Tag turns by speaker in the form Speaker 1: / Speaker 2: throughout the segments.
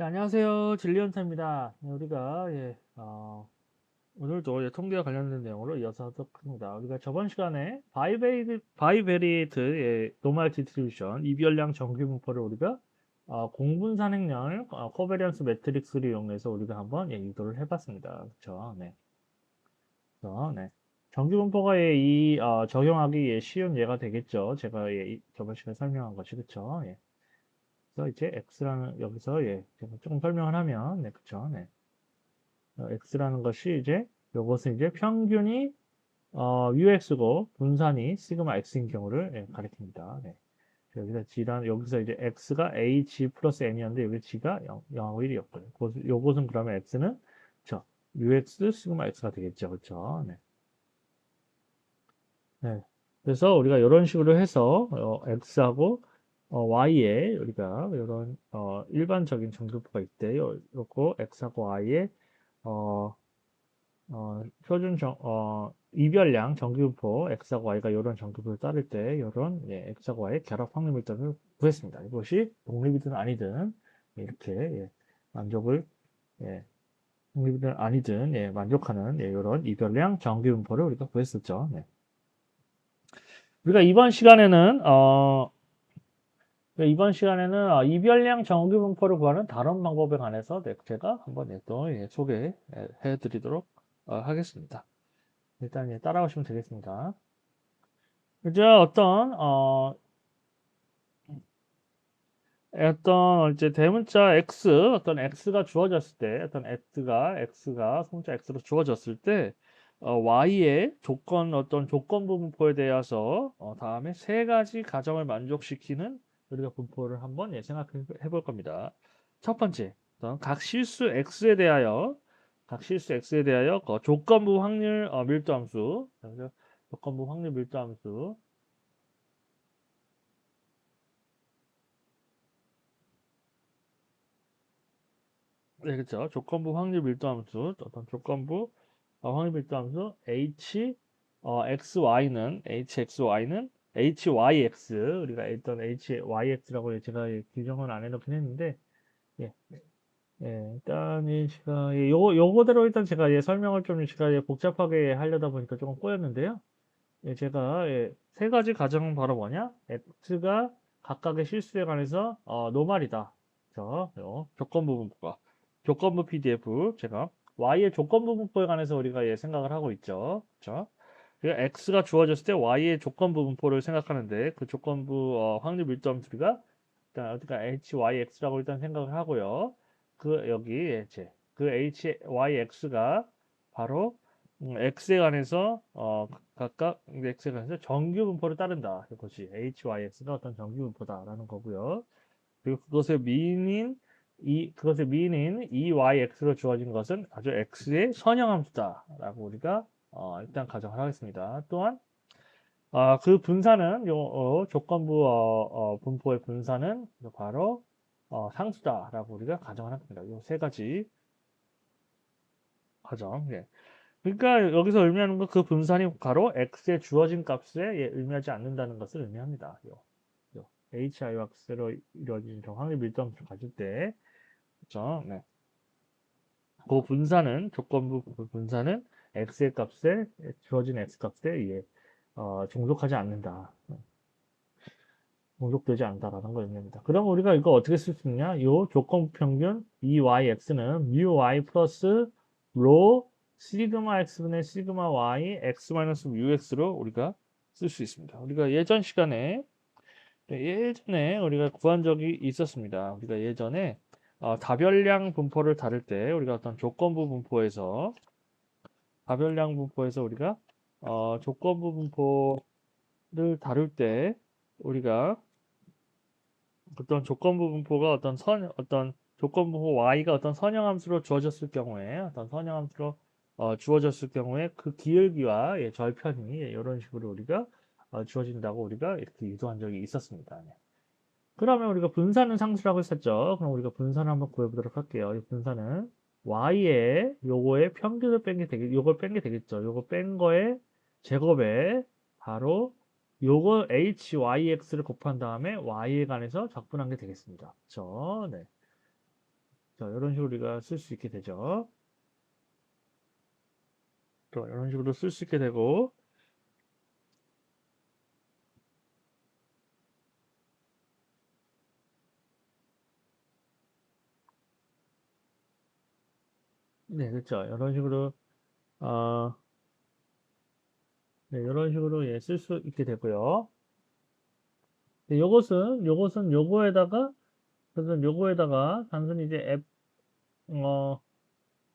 Speaker 1: 네, 안녕하세요. 진리연타입니다. 네, 우리가 예, 어, 오늘도 예, 통계와 관련된 내용으로 이어서 하도록 합니다. 우리가 저번 시간에 바이베리, 바이베리에이트 예, 노멀 디스트리뷰션 이별량 정규 분포를 우리가 어, 공분 산행량 어, 코베리언스 매트릭스를 이용해서 우리가 한번 예, 유도를 해봤습니다. 그렇죠? 네. 그래서, 네. 정규 분포가 예, 이 어, 적용하기 예, 쉬운 예가 되겠죠. 제가 예, 이- 저번 시간에 설명한 것이 그렇죠. 예. 그래서 이제 x라는 여기서 예 조금 설명을 하면 네 그쵸 네. 어, x라는 것이 이제 요것은 이제 평균이 어 ux고 분산이 시그마 x인 경우를 예, 가리킵니다. 네. 여기서 g란 여기서 이제 x가 g 플러스 n이었는데 여기 g가 0, 0하고 1이었고요. 요것은 그러면 x는 저 ux 시그마 x가 되겠죠. 그쵸 네. 네. 그래서 우리가 이런 식으로 해서 어, x하고 어, y에 우리가 이런 어, 일반적인 정규표가 있대요. 그리고 x하고 y에 어, 어, 표준 정, 어, 이별량 정규표 x하고 y가 이런 정규표를 따를 때 이런 예, x하고 y의 결합 확률 밀도를 구했습니다. 이것이 독립이든 아니든 이렇게 예, 만족을 예, 독립이든 아니든 예, 만족하는 예, 이런 이별량 정규분포를 우리가 구했었죠. 네. 우리가 이번 시간에는 어, 네, 이번 시간에는 어, 이별량 정규 분포를 구하는 다른 방법에 관해서 네, 제가 한번 네, 또 예, 소개해 드리도록 어, 하겠습니다. 일단 예, 따라오시면 되겠습니다. 이제 어떤 어, 어떤 이제 대문자 x 어떤 x가 주어졌을 때 어떤 x가 x가 소문자 x로 주어졌을 때 어, y의 조건 어떤 조건부 분포에 대해서 어, 다음에 세 가지 가정을 만족시키는 우리가 분포를 한번 예, 생각해 볼 겁니다. 첫 번째, 각 실수 x에 대하여 각 실수 x에 대하여 그 조건부 확률 어, 밀도 함수, 그래서 조건부 확률 밀도 함수 네, 그렇죠. 조건부 확률 밀도 함수, 어떤 조건부 어, 확률 밀도 함수 h 어, xy는 hxy는 hyx 우리가 일단 hyx라고 제가 예, 규정을 안 해놓긴 했는데 예, 예 일단 이 제가 예, 요거 요거대로 일단 제가 예, 설명을 좀 제가 예, 복잡하게 하려다 보니까 조금 꼬였는데요. 예, 제가 예, 세 가지 가정은 바로 뭐냐? x가 각각의 실수에 관해서 어, 노말이다. 저 요, 조건부 분포가 조건부 PDF 제가 y의 조건부 분포에 관해서 우리가 예, 생각을 하고 있죠. 그렇죠? X가 주어졌을 때 y의 조건부 분포를 생각하는데 그 조건부 어, 확률 밀도함수가 일단 어디가 hyx라고 일단 생각을 하고요. 그 여기 제, 그 hyx가 바로 음, x에 관해서 어, 각각 x에 관해서 정규 분포를 따른다. 이것이 hyx가 어떤 정규 분포다라는 거고요. 그리고 그것의 미인인 이 그것의 미인인 EYX로 주어진 것은 아주 X의 선형 함수다라고 우리가 어, 일단 가정을 하겠습니다. 또한 어, 그 분산은 요 어, 조건부 어, 어, 분포의 분산은 바로 어, 상수다라고 우리가 가정을 합니다. 요세 가지 가정. 예. 그러니까 여기서 의미하는 건 그 분산이 바로 x에 주어진 값에 예, 의미하지 않는다는 것을 의미합니다. 요, 요 HIX로 이루어진 저 확률 밀도함수를 가질 때 그렇죠? 네. 그 분산은 조건부 분산은 x의 값에 주어진 x 값에 예, 어, 종속하지 않는다. 종속되지 않는다라는 걸 의미합니다. 그럼 우리가 이거 어떻게 쓸 수 있냐? 이 조건부 평균 EYX는 μy 플러스 로 시그마 x분의 시그마 y x 마이너스 뮤x로 우리가 쓸 수 있습니다. 우리가 예전 시간에 네, 예전에 우리가 구한 적이 있었습니다. 우리가 예전에 어, 다별량 분포를 다룰 때 우리가 어떤 조건부 분포에서 다별량 분포에서 우리가 어, 조건부 분포를 다룰 때 우리가 어떤 조건부 분포가 어떤 선 어떤 조건부 y가 어떤 선형함수로 주어졌을 경우에 어떤 선형함수로 어, 주어졌을 경우에 그 기울기와 예, 절편이 예, 이런 식으로 우리가 어, 주어진다고 우리가 이렇게 유도한 적이 있었습니다. 네. 그러면 우리가 분산은 상수라고 했었죠. 그럼 우리가 분산을 한번 구해보도록 할게요. 이 분산은 y에 요거의 평균을 뺀 게 되겠, 요걸 뺀 게 되겠죠. 요거 뺀 거에 제곱에 바로 요거 hyx를 곱한 다음에 y에 관해서 적분한 게 되겠습니다. 그렇죠? 네. 자, 이런 식으로 우리가 쓸 수 있게 되죠. 또 이런 식으로 쓸 수 있게 되고 네, 그렇죠. 이런 식으로 어, 네, 이런 식으로 예, 쓸 수 있게 되고요. 네, 요것은 요것은 요거에다가 그래서 요거에다가 단순히 이제 F 어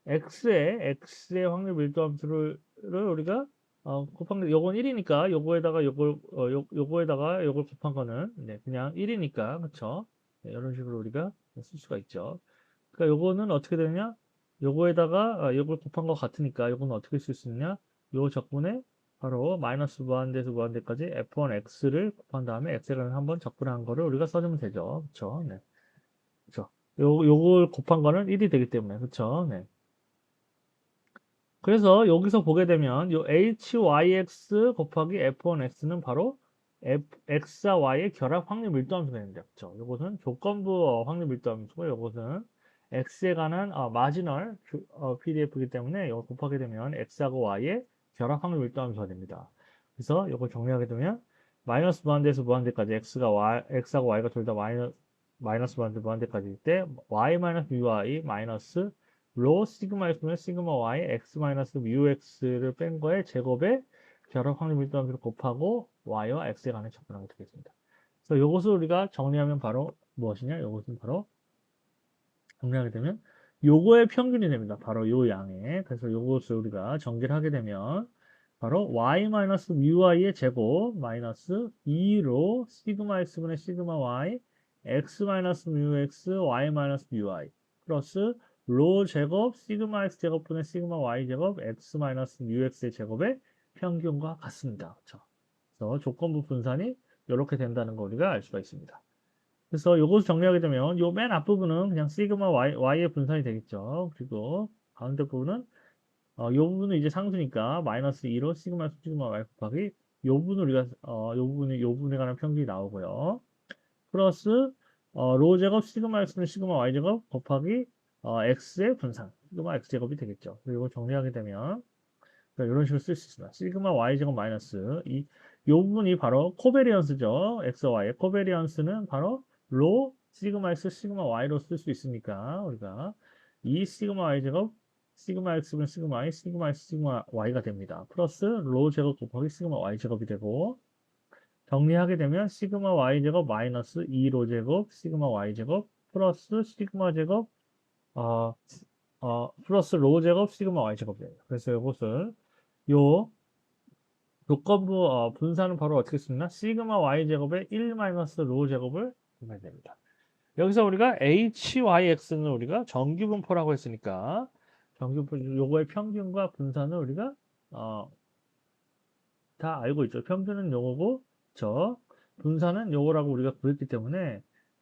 Speaker 1: x의 x의 확률 밀도 함수를 를 우리가 어, 곱한 게 요건 1이니까 요거에다가 요걸 어, 요, 요거에다가 요걸 곱한 거는 네, 그냥 1이니까 그렇죠. 네, 이런 식으로 우리가 쓸 수가 있죠. 그러니까 요거는 어떻게 되느냐? 요거에다가 어, 요걸 곱한 것 같으니까 요거는 어떻게 쓸 수 있냐? 요 적분에 바로 마이너스 무한대에서 무한대까지 f1x를 곱한 다음에 x에 관한 한번 적분한 거를 우리가 써주면 되죠. 그렇죠? 네. 그렇죠. 요 요걸 곱한 거는 1이 되기 때문에 그렇죠? 네. 그래서 여기서 보게 되면 요 hyx 곱하기 f1x는 바로 f, x와 y의 결합 확률 밀도함수가 되는데 그렇죠? 요것은 조건부 확률 밀도함수고 요것은 x에 관한 어, 마지널 어, pdf이기 때문에 이걸 곱하게 되면 x하고 y의 결합 확률 밀도함수가 됩니다. 그래서 이걸 정리하게 되면 마이너스 무한대에서 무한대까지 x가 y, x하고 y가 둘 다 마이너스 마이너스 무한대 무한대까지일 때 y 마이너스 my 마이너스 로 시그마 x면 시그마 y x 마이너스 뮤 x를 뺀 거에 제곱에 결합 확률 밀도함수를 곱하고 y와 x에 관해 접근하게 되겠습니다. 그래서 이것을 우리가 정리하면 바로 무엇이냐? 이것은 바로 정리하게 되면 요거의 평균이 됩니다. 바로 요 양에. 그래서 요것을 우리가 전개를 하게 되면 바로 y 마이너스 μy의 제곱 마이너스 2로 시그마 x분의 시그마 y x 마이너스 뮤 x y 마이너스 μy 플러스 로 제곱 시그마 x 제곱분의 시그마 y 제곱 x 마이너스 뮤 x의 제곱의 평균과 같습니다. 그렇죠? 그래서 조건부 분산이 이렇게 된다는 거 우리가 알 수가 있습니다. 그래서 요것을 정리하게 되면 요 맨 앞부분은 그냥 시그마 y, y의 분산이 되겠죠. 그리고 가운데 부분은 어, 요 부분은 이제 상수니까 마이너스 2로 시그마 시그마 y 곱하기 요 부분을 우리가 어, 요 부분이 요 부분에 관한 평균이 나오고요. 플러스 어, 로 제곱 시그마 x는 시그마 y 제곱 곱하기 어, x의 분산, 시그마 x 제곱이 되겠죠. 그리고 정리하게 되면 그러니까 이런 식으로 쓸 수 있습니다. 시그마 y 제곱 마이너스 이, 이 부분이 바로 코베리언스죠. x, y의 코베리언스는 바로 로 시그마 x, 시그마 y로 쓸 수 있으니까 우리가 이 시그마 y 제곱 시그마 x분 시그마 y, 시그마 x, 시그마 y가 됩니다. 플러스 로 제곱 곱하기 시그마 y 제곱이 되고 정리하게 되면 시그마 y 제곱 마이너스 2로 제곱 시그마 y 제곱 플러스 시그마 제곱 어, 어, 플러스 로 제곱 시그마 y 제곱이 됩니다. 그래서 이것을 요 조건부 어, 분산은 바로 어떻게 쓰나 시그마 y 제곱의 1 마이너스 로 제곱을 보면 됩니다. 여기서 우리가 hyx는 우리가 정규 분포라고 했으니까 정규 분 요거의 평균과 분산을 우리가 어, 다 알고 있죠. 평균은 요거고 저 분산은 요거라고 우리가 구했기 때문에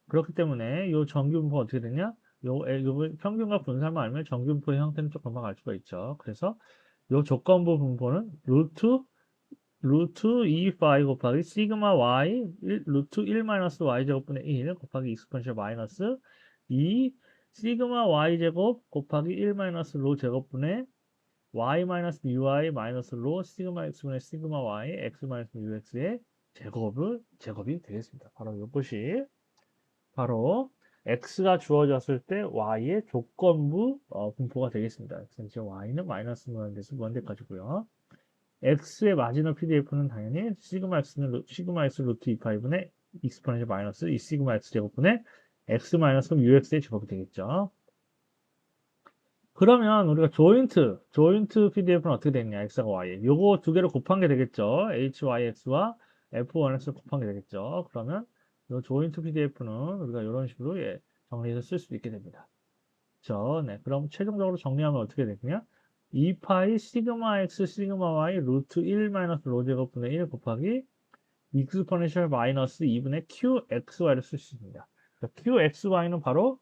Speaker 1: 그렇기 때문에 요 정규 분포가 어떻게 되냐? 요, 요 평균과 분산만 알면 정규 분포의 형태는 좀 금방 알 수가 있죠. 그래서 요 조건부 분포는 루트 루트 2파이 곱하기 시그마 y 1, 루트 1 마이너스 y 제곱분의 1 곱하기 익스펀셜 마이너스 2 시그마 y 제곱 곱하기 1 마이너스 로 제곱분의 y 마이너스 my 마이너스 로 시그마 x분의 시그마 y x 마이너스 뮤 x의 제곱을 제곱이 되겠습니다. 바로 이것이 바로 x가 주어졌을 때 y의 조건부 어, 분포가 되겠습니다. 그래서 y는 마이너스 무한대에서 무한대까지고요. X의 마지노 pdf는 당연히 시그마 x는 시그마 x 루트 2파이분의 익스포넨셜 마이너스 이 시그마 x 제곱분의 x 마이너스 ux의 제곱이 되겠죠. 그러면 우리가 조인트, 조인트 pdf는 어떻게 되느냐, x과 y. 요거 두 개를 곱한 게 되겠죠. hyx와 f1x를 곱한 게 되겠죠. 그러면 요 조인트 pdf는 우리가 이런 식으로 예, 정리해서 쓸수 있게 됩니다. 저, 네. 그럼 최종적으로 정리하면 어떻게 되느냐? 2파이 시그마 x 시그마 y 루트 1 마이너스 로 제곱분의 1 곱하기 익스포넨셜 마이너스 2분의 qxy를 쓸 수 있습니다. qxy는 바로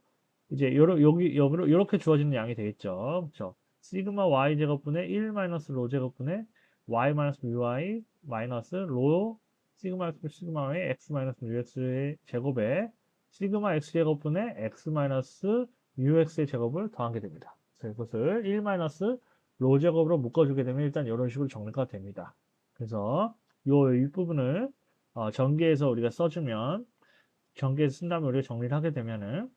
Speaker 1: 이제 요러, 여기 여기로 이렇게 주어지는 양이 되겠죠. 그렇죠? 시그마 y 제곱분의 1 마이너스 로 제곱분의 y 마이너스 my 마이너스 로 시그마 x 시그마 y x 마이너스 x의 제곱에 시그마 x 제곱분의 x 마이너스 mux의 제곱을 더하게 됩니다. 그래서 이것을 1 마이너스 로 제곱으로 묶어주게 되면 일단 이런 식으로 정리가 됩니다. 그래서 요 윗부분을 어, 전개해서 우리가 써주면 전개해서 쓴 다음에 우리가 정리를 하게 되면은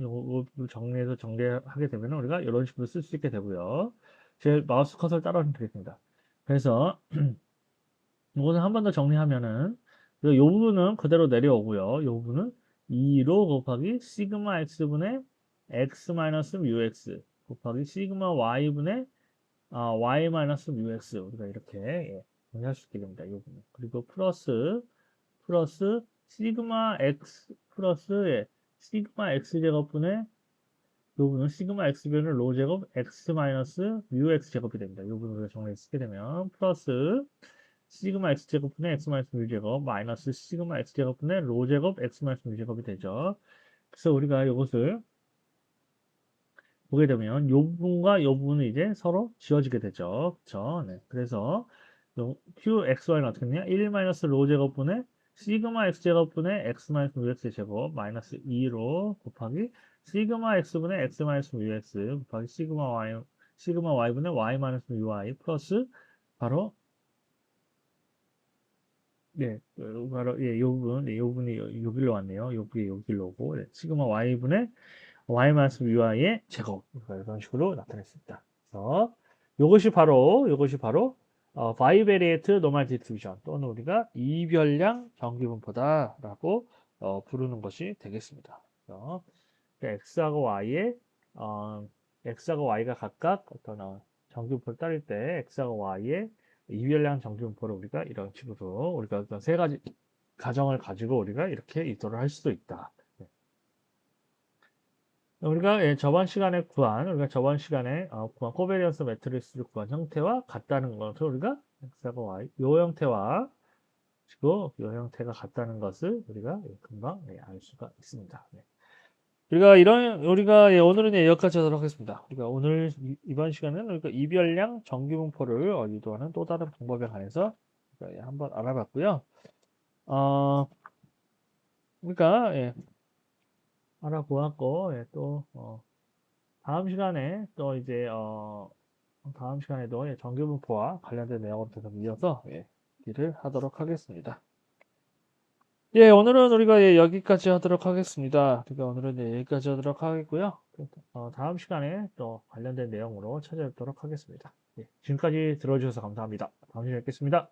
Speaker 1: 요거 정리해서 정리하게 되면 우리가 이런 식으로 쓸 수 있게 되고요. 제 마우스 커서를 따라하면 되겠습니다. 그래서 이거는 한 번 더 정리하면은 이 부분은 그대로 내려오고요. 이 부분은 2로 곱하기 시그마 x분의 x 마이너스 뮤x 곱하기 시그마 y분의 아, y 마이너스 뮤x 우리가 이렇게 예, 정리할 수 있게 됩니다. 이 부분 그리고 플러스 플러스 시그마 x 플러스 예, 시그마 x 제곱분의 요 부분은 시그마 x변을 로 제곱 x 마이너스 뮤 x 제곱이 됩니다. 이 부분을 정리해 쓰게 되면 플러스 시그마 x 제곱분의 x 마이너스 뮤 제곱 마이너스 시그마 x 제곱분의 로 제곱 x 마이너스 뮤 제곱이 되죠. 그래서 우리가 이것을 보게 되면 이 부분과 이 부분은 이제 서로 지워지게 되죠. 그렇죠? 네. 그래서 요 q x y는 어떻게 되냐? 1 마이너스 로 제곱분의 시그마 x 제곱분의 x 마이너스 뮤 x 제곱 마이너스 2로 곱하기 시그마 x분의 x 마이너스 뮤 x 곱하기 시그마 y 시그마 y분의 y 마이너스 뮤 y 플러스 바로 네, 어, 바로 예, 요 부분, 네, 요 부분이 요- 여기로 왔네요. 여기 여기로 오고 네, 시그마 y분의 y 마이너스 뮤 y의 제곱 이런 식으로 나타낼 수 있다. 그래서 이것이 바로 이것이 바로 어, 바이베리에이트 노멀 디스트리뷰션 또는 우리가 이별량 정기분포다라고 어, 부르는 것이 되겠습니다. 그래서 x하고 y의 어, x하고 y가 각각 어떤 어, 정기분포를 따를 때 x하고 y의 이별량 정기분포를 우리가 이런 식으로 우리가 어떤 세 가지 가정을 가지고 우리가 이렇게 이도를 할 수도 있다. 네. 우리가 예, 저번 시간에 구한 우리가 저번 시간에 어, 구한 코베리언스 매트리스를 구한 형태와 같다는 것을 우리가 x하고 y 요 형태와 그리고 요 형태가 같다는 것을 우리가 예, 금방 예, 알 수가 있습니다. 네. 우리가 이런 우리가 예, 오늘은 예, 여기까지 하도록 하겠습니다. 우리가 오늘 이, 이번 시간은 우리가 이별량 정규분포를 어, 유도하는 또 다른 방법에 관해서 예, 한번 알아봤고요. 어, 그러니까 예, 알아보았고 예, 또 어, 다음 시간에 또 이제 어, 다음 시간에도 예, 정규분포와 관련된 내용을 계속 이어서 예, 일을 하도록 하겠습니다. 예, 오늘은 우리가 예, 여기까지 하도록 하겠습니다. 우리가 오늘은 예, 여기까지 하도록 하겠고요. 어, 다음 시간에 또 관련된 내용으로 찾아뵙도록 하겠습니다. 예, 지금까지 들어주셔서 감사합니다. 다음 시간에 뵙겠습니다.